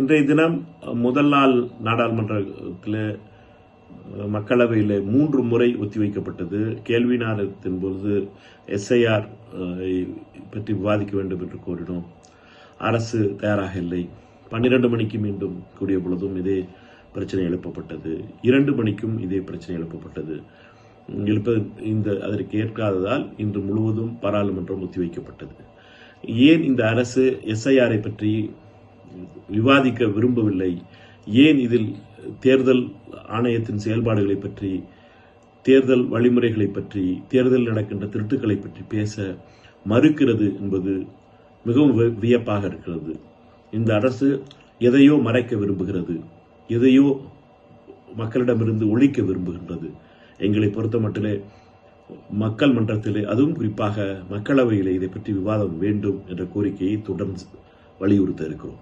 இன்றைய தினம் முதல் நாள் நாடாளுமன்றத்தில் மக்களவையில் மூன்று முறை ஒத்திவைக்கப்பட்டது. கேள்வி நேரத்தின் பொழுது எஸ்ஐஆர் பற்றி விவாதிக்க வேண்டும் என்று கோரினோம். அரசு தயாராக இல்லை. பன்னிரண்டு மணிக்கு மீண்டும் கூடிய பொழுதும் இதே பிரச்சனை எழுப்பப்பட்டது. இரண்டு மணிக்கும் இதே பிரச்சனை எழுப்பப்பட்டது. எழுப்ப இந்த அதற்கு ஏற்காததால் இன்று முழுவதும் பாராளுமன்றம் ஒத்திவைக்கப்பட்டது. ஏன் இந்த அரசு எஸ்ஐஆரை பற்றி விவாதிக்க விரும்பவில்லை. ஏன் இதில் தேர்தல் ஆணையத்தின் செயல்பாடுகளை பற்றி தேர்தல் வழிமுறைகளை பற்றி தேர்தல் நடக்கின்ற திருட்டுக்களை பற்றி பேச மறுக்கிறது என்பது மிகவும் வியப்பாக இருக்கிறது. இந்த அரசு எதையோ மறைக்க விரும்புகிறது. எதையோ மக்களிடமிருந்து ஒழிக்க விரும்புகின்றது. எங்களை பொறுத்த மட்டிலே மக்கள் மன்றத்திலே அதுவும் குறிப்பாக மக்களவையிலே இதை பற்றி விவாதம் வேண்டும் என்ற கோரிக்கையை தொடர்ந்து வலியுறுத்த இருக்கிறோம்.